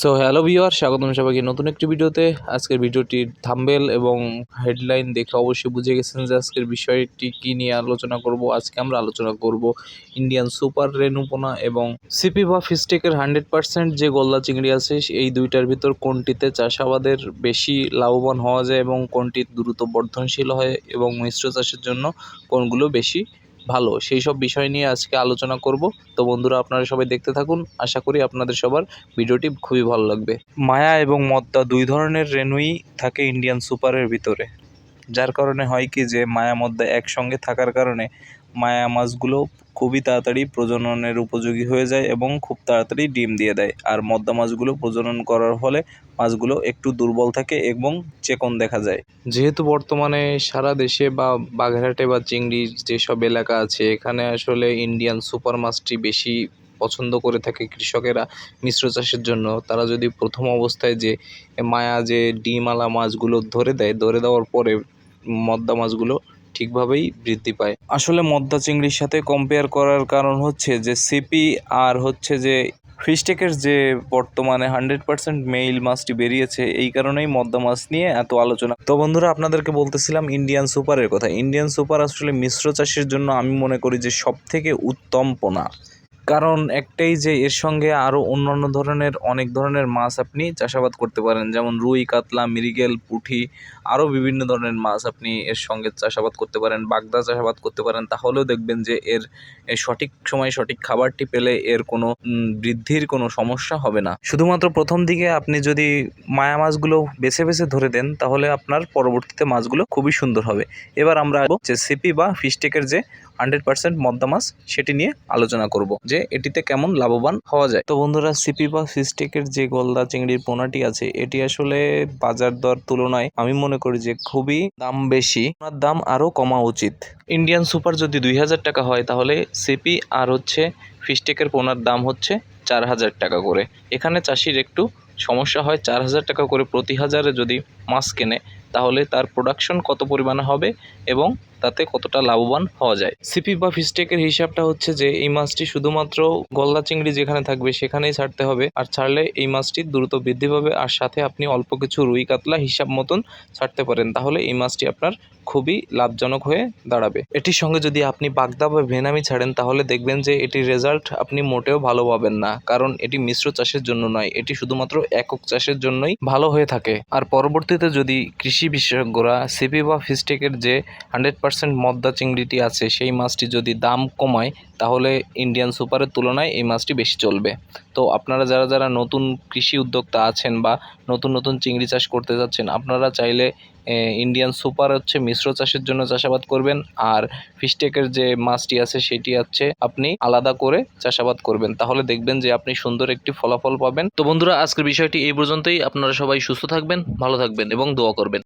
So hello ভিওয়ার স্বাগতম সবাইকে নতুন একটি ভিডিওতে। আজকের ভিডিওটির থাম্বেল এবং হেডলাইন দেখে অবশ্যই বুঝে গেছেন যে আজকের বিষয়টি কী নিয়ে আলোচনা করব। আজকে আমরা আলোচনা করব ইন্ডিয়ান সুপার রেনুপোনা এবং সিপি বা ফিস্টেকের হান্ড্রেড পার্সেন্ট যে গলদা চিংড়ি আছে, এই দুইটার ভিতর কোনটিতে চাষাবাদের বেশি লাভবান হওয়া যায় এবং কোনটি দ্রুত বর্ধনশীল হয় এবং মিশ্র চাষের জন্য কোনগুলো বেশি ভালো, সেই সব বিষয় নিয়ে আজকে আলোচনা করব। তো বন্ধুরা, আপনারা সবাই দেখতে থাকুন। আশা করি আপনাদের সবার ভিডিওটি খুবই ভালো লাগবে। মায়া এবং মদ্দা দুই ধরনের রেনুই থাকে ইন্ডিয়ান সুপারের ভিতরে। যার কারণে হয় কি যে, মায়া মদ্দা একসঙ্গে থাকার কারণে মায়া মাছগুলো খুবই তাড়াতাড়ি প্রজননের উপযোগী হয়ে যায় এবং খুব তাড়াতাড়ি ডিম দিয়ে দেয়। আর মদ্দা মাছগুলো প্রজনন করার ফলে মাছগুলো একটু দুর্বল থাকে এবং চেকন দেখা যায়। যেহেতু বর্তমানে সারা দেশে বা বাগেরহাটে বা চিংড়ির যেসব এলাকা আছে, এখানে আসলে ইন্ডিয়ান সুপার মাছটি বেশি পছন্দ করে থাকে কৃষকেরা মিশ্র চাষের জন্য। তারা যদি প্রথম অবস্থায় যে মায়া যে ডিমওয়ালা মাছগুলো ধরে দেয়, ধরে দেওয়ার পরে মদ্দা মাছগুলো ঠিকভাবেই বৃদ্ধি পায়। আসলে মদ্দা চিংড়ির সাথে কম্পেয়ার করার কারণ হচ্ছে যে সিপি আর হচ্ছে যে ফিশটেকের যে বর্তমানে হান্ড্রেড পার্সেন্ট মেইল মাছটি বেরিয়েছে, এই কারণেই মদ্দা মাছ নিয়ে এত আলোচনা। তো বন্ধুরা, আপনাদেরকে বলতেছিলাম ইন্ডিয়ান সুপারের কথা। ইন্ডিয়ান সুপার আসলে মিশ্র চাষের জন্য আমি মনে করি যে সব থেকে উত্তম পোনা। কারণ একটাই যে এর সঙ্গে আরও অন্যান্য ধরনের অনেক ধরনের মাছ আপনি চাষাবাদ করতে পারেন। যেমন রুই, কাতলা, মৃগেল, পুঁটি আরও বিভিন্ন ধরনের মাছ আপনি এর সঙ্গে চাষাবাদ করতে পারেন, বাগদা চাষাবাদ করতে পারেন। তাহলেও দেখবেন যে এর সঠিক সময়ে সঠিক খাবারটি পেলে এর কোনো বৃদ্ধির কোনো সমস্যা হবে না। শুধুমাত্র প্রথম দিকে আপনি যদি মায়া মাছগুলো বেছে বেছে ধরে দেন, তাহলে আপনার পরবর্তীতে মাছগুলো খুবই সুন্দর হবে। এবার আমরা যে সিপি বা ফিশটেকের যে হান্ড্রেড পার্সেন্ট মদ্দা মাছ, সেটি নিয়ে আলোচনা করব। যে এটিতে কেমন লাভবান হওয়া যায়? তো বন্ধুরা, সিপি বা ফিশটেকের যে গলদা চিংড়ির পোনাটি আছে, এটি আসলে বাজার দর তুলনায় আমি মনে করি যে খুবই দাম বেশি। ওনার দাম আরও কমা উচিত। ইন্ডিয়ান সুপার যদি দুই হাজার টাকা হয়, তাহলে সিপি আর হচ্ছে ফিশটেকের পোনার দাম হচ্ছে চার হাজার টাকা করে। এখানে চাষির একটু সমস্যা হয়, চার হাজার টাকা করে প্রতি হাজারে যদি মাছ কেনে তাহলে তার প্রোডাকশন কত পরিমাণে হবে এবং তাতে কতটা লাভবান হওয়া যায়? সিপি বা ফিস্টেকের হিসাবটা হচ্ছে যে, এই মাছটি শুধুমাত্র গলদা চিংড়ি যেখানে থাকবে সেখানেই ছাড়তে হবে। আর ছাড়লে এই মাছটি দ্রুত বৃদ্ধি পাবে আর সাথে আপনি অল্প কিছু রুই কাতলা হিসাব মতন ছাড়তে পারেন। তাহলে এই মাছটি আপনার খুবই লাভজনক হয়ে দাঁড়াবে। এটির সঙ্গে যদি আপনি বাগদা বা ভেনামি ছাড়েন, তাহলে দেখবেন যে, এটির রেজাল্ট আপনি মোটেও ভালো পাবেন না। কারণ এটি মিশ্র চাষের জন্য নয়, এটি শুধুমাত্র একক চাষের জন্যই ভালো হয়ে থাকে। আর পরবর্তীতে যদি কৃষি বিশেষজ্ঞরা সিপি বা ফিস্টেকের যে হান্ড্রেড পার্সেন্ট মদ্দা চিংড়িটি আছে, সেই মাছটি যদি দাম কমায়, তাহলে ইন্ডিয়ান সুপারের তুলনায় এই মাছটি বেশি চলবে। তো আপনারা যারা যারা নতুন কৃষি উদ্যোক্তা আছেন বা নতুন নতুন চিংড়ি চাষ করতে যাচ্ছেন, আপনারা চাইলে ইন্ডিয়ান সুপার হচ্ছে মিশ্র চাষের জন্য চাষাবাদ করবেন, আর ফিশটেকের যে মাছটি আছে, সেটি হচ্ছে আপনি আলাদা করে চাষাবাদ করবেন। তাহলে দেখবেন যে আপনি সুন্দর একটি ফলাফল পাবেন। তো বন্ধুরা, আজকের বিষয়টি এই পর্যন্তই। আপনারা সবাই সুস্থ থাকবেন, ভালো থাকবেন এবং দোয়া করবেন।